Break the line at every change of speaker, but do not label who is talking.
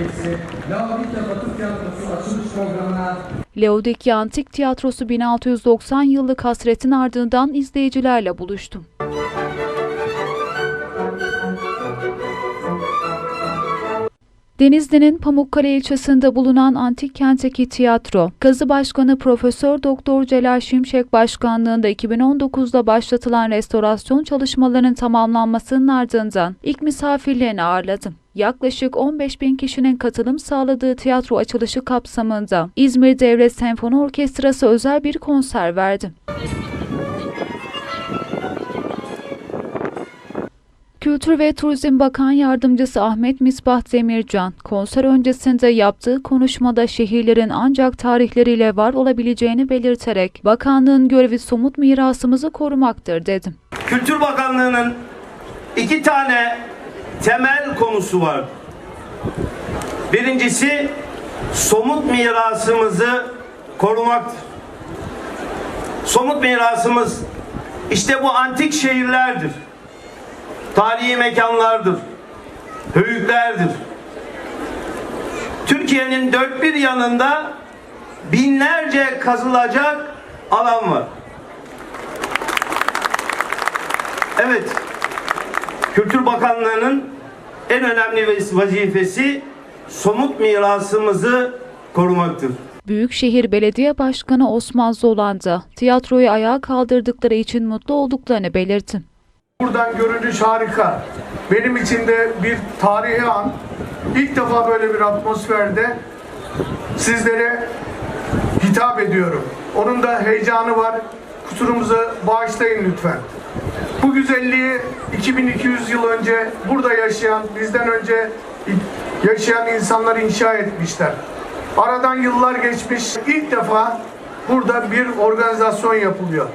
üyesi Laodikya Batı Tiyatrosu açılış programına
Laodikya Antik Tiyatrosu 1690 yıllık hasretin ardından izleyicilerle buluştum. Denizli'nin Pamukkale ilçesinde bulunan antik kentteki tiyatro, Kazı Başkanı Profesör Doktor Celal Şimşek Başkanlığında 2019'da başlatılan restorasyon çalışmalarının tamamlanmasının ardından ilk misafirlerini ağırladım. Yaklaşık 15 bin kişinin katılım sağladığı tiyatro açılışı kapsamında İzmir Devlet Senfoni Orkestrası özel bir konser verdi. Kültür ve Turizm Bakan Yardımcısı Ahmet Misbah Demircan, konser öncesinde yaptığı konuşmada şehirlerin ancak tarihleriyle var olabileceğini belirterek, bakanlığın görevi somut mirasımızı korumaktır dedim.
Kültür Bakanlığı'nın iki tane temel konusu var. Birincisi somut mirasımızı korumaktır. Somut mirasımız işte bu antik şehirlerdir. Tarihi mekanlardır. Höyüklerdir. Türkiye'nin dört bir yanında binlerce kazılacak alan var. Evet. Kültür Bakanlığı'nın en önemli vazifesi somut mirasımızı korumaktır.
Büyükşehir Belediye Başkanı Osman Zolan da tiyatroyu ayağa kaldırdıkları için mutlu olduklarını belirtti.
Buradan görünüş harika. Benim için de bir tarihi an. İlk defa böyle bir atmosferde sizlere hitap ediyorum. Onun da heyecanı var. Kusurumuzu bağışlayın lütfen. Bu güzelliği 2200 yıl önce burada yaşayan, bizden önce yaşayan insanlar inşa etmişler. Aradan yıllar geçmiş. İlk defa burada bir organizasyon yapılıyor.